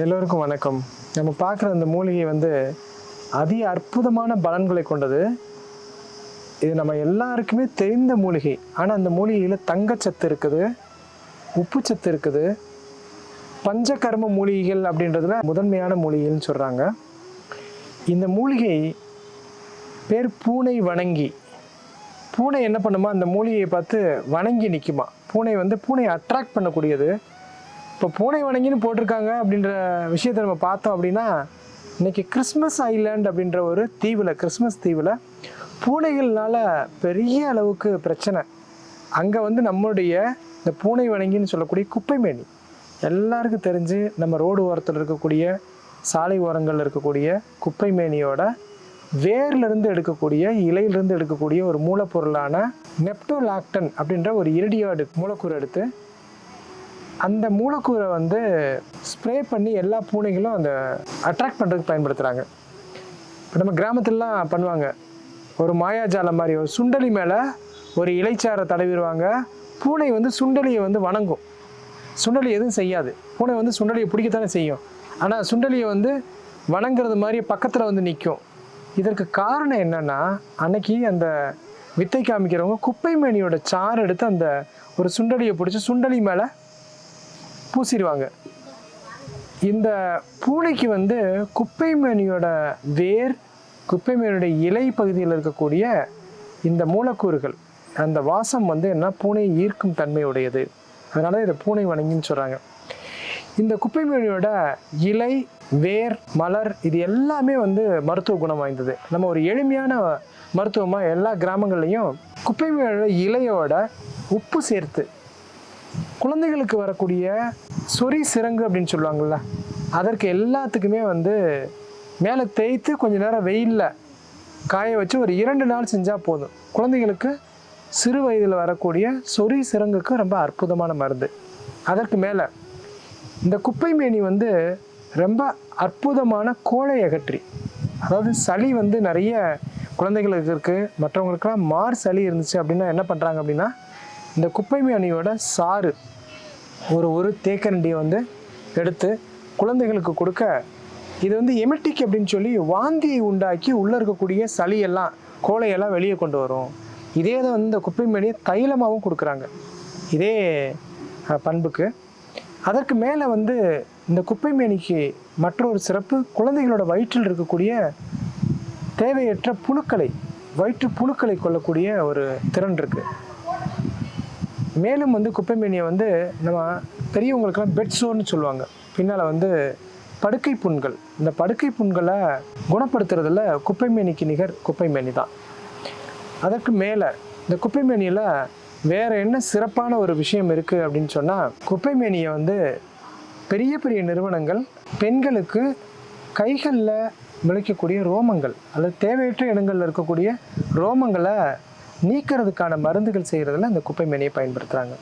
எல்லோருக்கும் வணக்கம். நம்ம பார்க்குற இந்த மூலிகை வந்து அதி அற்புதமான பலன்களை கொண்டது. இது நம்ம எல்லாருக்குமே தெரிந்த மூலிகை. ஆனால் அந்த மூலிகையில் தங்கச்சத்து இருக்குது உப்புச்சத்து இருக்குது. பஞ்சகர்ம மூலிகைகள் அப்படின்றதுல முதன்மையான மூலிகைன்னு சொல்கிறாங்க இந்த மூலிகை பேர் பூனை வணங்கி. பூனை என்ன பண்ணுமா? அந்த மூலிகையை பார்த்து வணங்கி நிற்குமா பூனை வந்து பூனையை அட்ராக்ட் பண்ணக்கூடியது. இப்போ பூனை வணங்கின்னு போட்டிருக்காங்க அப்படின்ற விஷயத்தை நம்ம பார்த்தோம் அப்படின்னா இன்னைக்கு கிறிஸ்மஸ் ஐலாண்ட் அப்படின்ற ஒரு தீவில் கிறிஸ்மஸ் தீவில் பூனைகள்னால பெரிய அளவுக்கு பிரச்சனை. அங்கே வந்து நம்மளுடைய இந்த பூனை வணங்கின்னு சொல்லக்கூடிய குப்பைமேனி எல்லாருக்கும் தெரிஞ்சு நம்ம ரோடு ஓரத்தில் இருக்கக்கூடிய சாலை ஓரங்களில் இருக்கக்கூடிய குப்பைமேனியோட வேர்லேருந்து எடுக்கக்கூடிய இலையிலிருந்து எடுக்கக்கூடிய ஒரு மூலப்பொருளான நெப்டோலாக்டன் அப்படின்ற ஒரு இரடியாடு மூலக்கூறு எடுத்து அந்த மூலக்கூறை வந்து ஸ்ப்ரே பண்ணி எல்லா பூனைகளும் அந்த அட்ராக்ட் பண்ணுறதுக்கு பயன்படுத்துகிறாங்க இப்போ நம்ம கிராமத்துலலாம் பண்ணுவாங்க. ஒரு மாயாஜாலம் மாதிரி ஒரு சுண்டலி மேலே ஒரு இலைச்சாரை தடவிடுவாங்க. பூனை வந்து சுண்டலியை வந்து வணங்கும். சுண்டலி எதுவும் செய்யாது. பூனை வந்து சுண்டலியை பிடிக்கத்தானே செய்யும். ஆனால் சுண்டலியை வந்து வணங்குறது மாதிரி பக்கத்தில் வந்து நிற்கும் இதற்கு காரணம் என்னென்னா அன்னைக்கு அந்த வித்தை காமிக்கிறவங்க குப்பை மேனியோட சாறு எடுத்து அந்த ஒரு சுண்டலியை பிடிச்சி சுண்டலி மேலே பூசிடுவாங்க. இந்த பூனைக்கு வந்து குப்பை மேனியோட வேர் குப்பை மேனியோட இலை பகுதியில் இருக்கக்கூடிய இந்த மூலக்கூறுகள் அந்த வாசம் வந்து என்ன? பூனையை ஈர்க்கும் தன்மையுடையது. அதனால இதை பூனை வணங்கின்னு சொல்கிறாங்க இந்த குப்பை மேனியோட இலை வேர் மலர் இது எல்லாமே வந்து மருத்துவ குணம் வாய்ந்தது. நம்ம ஒரு எளிமையான மருத்துவமாக எல்லா கிராமங்கள்லையும் குப்பை மேனியோட இலையோட உப்பு சேர்த்து குழந்தைகளுக்கு வரக்கூடிய சொறி சிறங்கு அப்படின்னு சொல்லுவாங்கள்ல அதற்கு எல்லாத்துக்குமே வந்து மேலே தேய்த்து கொஞ்சம் நேரம் வெயிலில் காய வச்சு ஒரு இரண்டு நாள் செஞ்சால் போதும். குழந்தைகளுக்கு சிறு வயதில் வரக்கூடிய சொறி சிறங்குக்கு ரொம்ப அற்புதமான மருந்து. அதற்கு மேலே இந்த குப்பை மேனி வந்து ரொம்ப அற்புதமான கோழை அகற்றி அதாவது சளி வந்து நிறைய குழந்தைகளுக்கு இருக்குது மற்றவங்களுக்கெல்லாம் மார் சளி இருந்துச்சு அப்படின்னா என்ன பண்ணுறாங்க அப்படின்னா இந்த குப்பை மேனியோட சாறு ஒரு ஒரு தேக்கரண்டியை வந்து எடுத்து குழந்தைகளுக்கு கொடுக்க இது வந்து எமெட்டிக் அப்படின்னு சொல்லி வாந்தியை உண்டாக்கி உள்ளே இருக்கக்கூடிய சளியெல்லாம் கோலையெல்லாம் வெளியே கொண்டு வரும். இதே தான் வந்து இந்த குப்பை மேனியை தைலமாகவும் கொடுக்குறாங்க. இதே பண்புக்கு. அதற்கு மேலே வந்து இந்த குப்பை மேனிக்கு மற்றொரு சிறப்பு குழந்தைகளோட வயிற்றில் இருக்கக்கூடிய தேவையற்ற புழுக்களை வயிற்று புழுக்களை கொள்ளக்கூடிய ஒரு திறன் இருக்குது மேலும் வந்து குப்பைமேனியை வந்து நம்ம பெரியவங்களுக்கெல்லாம் பெட் சோர்னு சொல்லுவாங்க. பின்னால் வந்து படுக்கை புண்கள். இந்த படுக்கை புண்களை குணப்படுத்துறதுல குப்பைமேனிக்கு நிகர் குப்பைமேனி தான். அதற்கு மேலே இந்த குப்பைமேனியில் வேறு என்ன சிறப்பான ஒரு விஷயம் இருக்குது அப்படின்னு சொன்னால் குப்பைமேனியை வந்து பெரிய பெரிய நிறுவனங்கள் பெண்களுக்கு கைகளில் விளைக்கக்கூடிய ரோமங்கள் அல்லது தேவையற்ற இடங்களில் இருக்கக்கூடிய ரோமங்களை நீக்கிறதுக்கான மருந்துகள் செய்கிறதுல இந்த குப்பை மேனியை பயன்படுத்துகிறாங்க